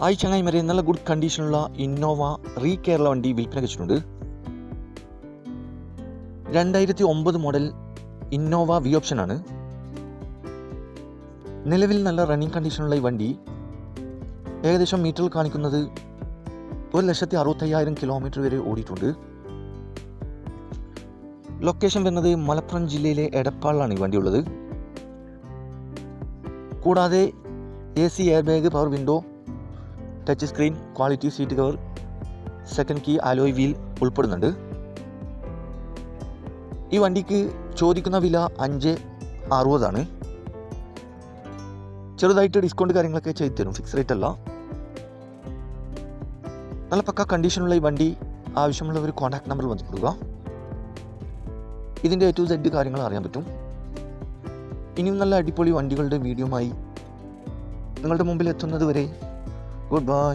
ആയി ചങ്ങായിമാരെ നല്ല ഗുഡ് കണ്ടീഷനുള്ള ഇന്നോവ റീ കേരള വണ്ടി വിൽപ്പന വെച്ചിട്ടുണ്ട്. രണ്ടായിരത്തി ഒമ്പത് മോഡൽ ഇന്നോവ വി ഓപ്ഷനാണ് നിലവിൽ നല്ല റണ്ണിങ് കണ്ടീഷനുള്ള ഈ വണ്ടി ഏകദേശം മീറ്ററിൽ കാണിക്കുന്നത് ഒരു ലക്ഷത്തി അറുപത്തയ്യായിരം കിലോമീറ്റർ വരെ ഓടിയിട്ടുണ്ട്. ലൊക്കേഷൻ വരുന്നത് മലപ്പുറം ജില്ലയിലെ എടപ്പാളിലാണ് ഈ വണ്ടി ഉള്ളത് കൂടാതെ A C air bag power window touch screen quality seat cover second key alloy wheel ഉൾപ്പെടുന്നുണ്ട്. ഈ വണ്ടിക്ക് ചോദിക്കുന്ന വില അഞ്ച് അറുപതാണ്. ചെറുതായിട്ട് ഡിസ്കൗണ്ട് കാര്യങ്ങളൊക്കെ ചെയ്തു തരും. ഫിക്സ് റേറ്റ് അല്ല. നല്ല പക്ക കണ്ടീഷനുള്ള ഈ വണ്ടി ആവശ്യമുള്ള ഒരു കോൺടാക്ട് നമ്പർ ബന്ധപ്പെടുക ഇതിന്റെ എ ടു സെഡ് കാര്യങ്ങൾ അറിയാൻ പറ്റും. ഇനിയും നല്ല അടിപൊളി വണ്ടികളുടെ വീഡിയോമായി നിങ്ങളുടെ മുമ്പിൽ എത്തുന്നത് വരെ ഗുഡ് ബൈ